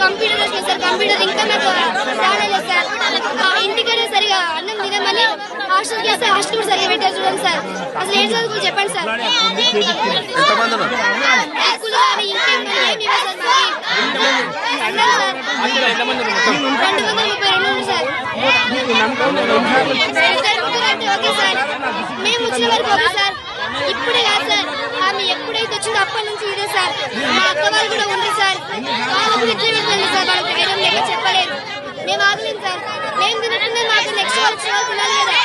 Computer వచ్చిన sir. Computer ఇంకా నాకు రాలేదు సార్ ఇంటికైనా సరిగా అన్నం తినమని హాస్టల్కి వస్తే హాస్టల్ కూడా సరిగా పెట్టారు చూడండి సార్. అసలు ఏం చదువుకుని చెప్పండి సార్. రెండు వందల ముప్పై రెండు ఉంది సార్. Okay sir. మేము వచ్చిన వరకు ఓకే సార్. ఇప్పుడే కాదు సార్. ఆమె ఎప్పుడైతే వచ్చిందో అప్పటి నుంచి ఇదే సార్. మా అక్క వాళ్ళు ఇట్లా పెట్టండి సార్ వాళ్ళకి ఐరన్ లేక చెప్పలేరు మేము ఆగలేము సార్ మేము తినట్టు మాకు నెక్స్ట్ వాళ్ళు చూడాలి కదా.